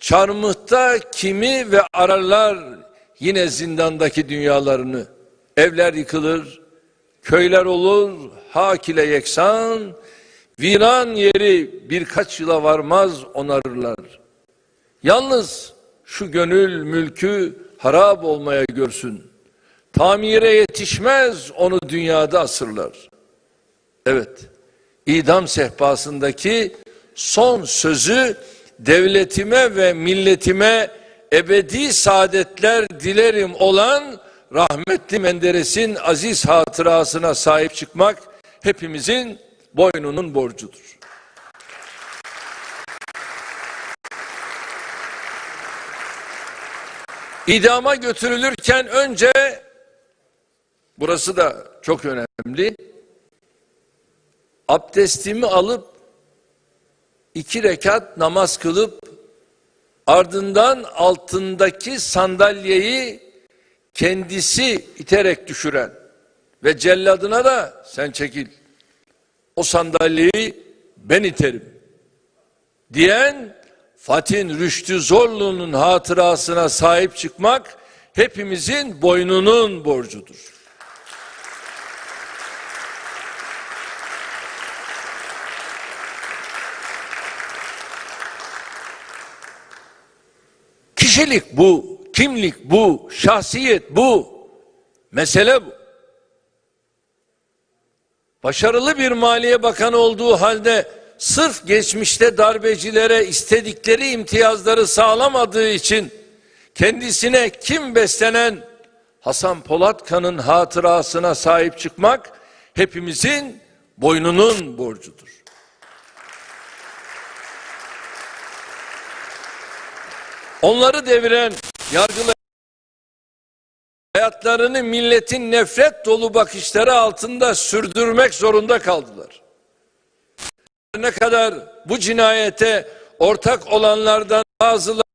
çarmıhta kimi ve ararlar yine zindandaki dünyalarını. Evler yıkılır, köyler olur, hak ile yeksan, viran yeri birkaç yıla varmaz onarırlar. Yalnız şu gönül mülkü harap olmaya görsün. Tamire yetişmez onu dünyada asırlar. Evet, idam sehpasındaki son sözü devletime ve milletime ebedi saadetler dilerim olan rahmetli Menderes'in aziz hatırasına sahip çıkmak hepimizin boynunun borcudur. İdama götürülürken önce burası da çok önemli. Abdestimi alıp iki rekat namaz kılıp ardından altındaki sandalyeyi kendisi iterek düşüren ve celladına da sen çekil o sandalyeyi ben iterim diyen Fatih Rüştü Zorlu'nun hatırasına sahip çıkmak hepimizin boynunun borcudur. Kişilik bu, kimlik bu, şahsiyet bu. Mesele bu. Başarılı bir maliye bakanı olduğu halde sırf geçmişte darbecilere istedikleri imtiyazları sağlamadığı için kendisine kim beslenen Hasan Polatkan'ın hatırasına sahip çıkmak hepimizin boynunun borcudur. Onları deviren yargılar hayatlarını milletin nefret dolu bakışları altında sürdürmek zorunda kaldılar. Ne kadar bu cinayete ortak olanlardan bazıları